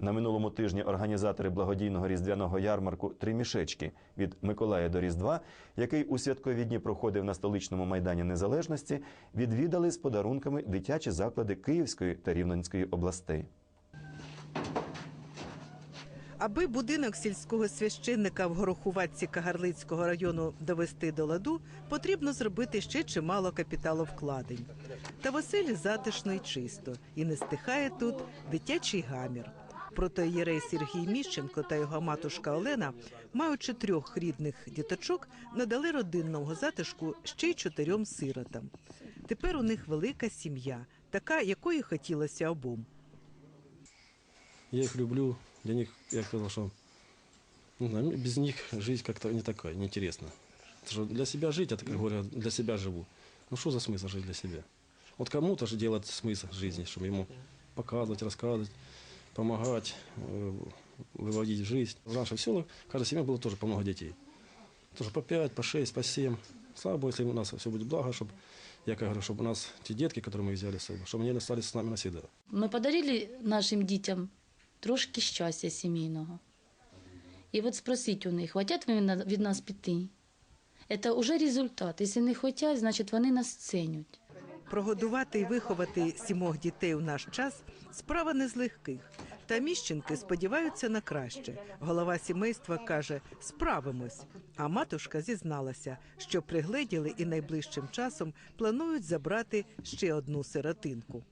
На минулому тижні організатори благодійного різдвяного ярмарку Три мішечки від Миколая до Різдва, який у святкові дні проходив на столичному майдані Незалежності, відвідали з подарунками дитячі заклади Київської та Рівненської областей. Аби будинок сільського священника в Горохуватці Кагарлицького району довести до ладу, потрібно зробити ще чимало капіталовкладень. Та в оселі затишно і чисто, і не стихає тут дитячий гамір. Протоєрей Сергій Міщенко та його матушка Олена, маючи трьох рідних діточок, надали родинного затишку ще й чотирьом сиротам. Тепер у них велика сім'я, така, якої хотілося обом. Я их люблю. Для них, я сказал, что не знаю, без них жизнь как-то не такая, неинтересна. Потому что для себя жить, я так говорю, для себя живу. Ну что за смысл жить для себя? Вот кому-то же делать смысл жизни, чтобы ему показывать, рассказывать, помогать, э, выводить в жизнь. В наших селах в каждой семье было тоже по много детей. Тоже по пять, по шесть, по семь. Слава Богу, если у нас все будет благо, чтобы, я как говорю, чтобы у нас те детки, которые мы взяли с собой, чтобы они остались с нами навсегда. Ми подарили нашим дітям трошки щастя сімейного. І от спросіть у них, хочуть вони на- від нас піти? Це вже результат. Якщо не хочуть, значить вони нас цінять. Прогодувати і виховати сімох дітей у наш час справа не з легких. Та міщенки сподіваються на краще. Голова сімейства каже: справимось. А матушка зізналася, що пригледіли і найближчим часом планують забрати ще одну сиротинку.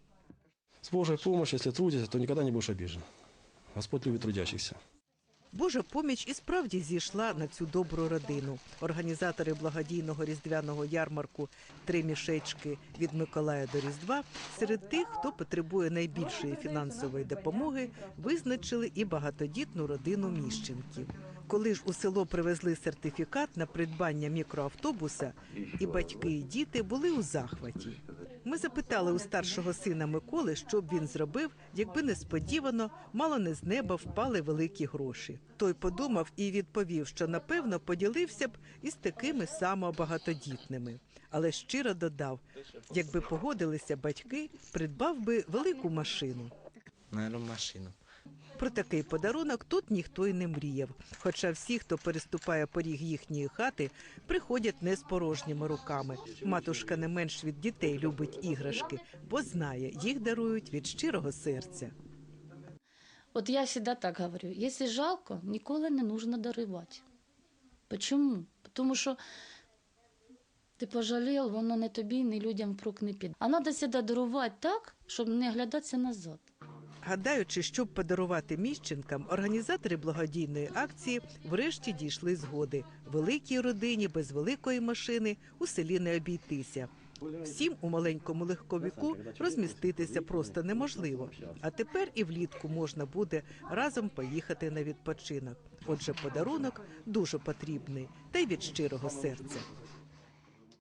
З Божою допомогою, якщо трудишься, то ніколи не будеш обижен. Господь любить трудящихся. Божа поміч і справді зійшла на цю добру родину. Організатори благодійного різдвяного ярмарку Три мішечки від Миколая до Різдва серед тих, хто потребує найбільшої фінансової допомоги, визначили і багатодітну родину міщенків. Коли ж у село привезли сертифікат на придбання мікроавтобуса, і батьки, і діти були у захваті. Ми запитали у старшого сина Миколи, що б він зробив, якби несподівано, мало не з неба впали великі гроші. Той подумав і відповів, що напевно поділився б із такими само багатодітними. Але щиро додав, якби погодилися батьки, придбав би велику машину. Наверное, машину. Про такий подарунок тут ніхто й не мріяв. Хоча всі, хто переступає поріг їхньої хати, приходять не з порожніми руками. Матушка не менш від дітей любить іграшки, бо знає, їх дарують від щирого серця. От я завжди так говорю: якщо жалко, ніколи не нужно дарувати. Чому? Тому що ти пожалів, воно не тобі, ні людям впрок не піде. А треба завжди дарувати так, щоб не глядатися назад. Гадаючи, щоб подарувати міщенкам, організатори благодійної акції врешті дійшли згоди. Великій родині без великої машини у селі не обійтися. Всім у маленькому легковіку розміститися просто неможливо. А тепер і влітку можна буде разом поїхати на відпочинок. Отже, подарунок дуже потрібний та й від щирого серця.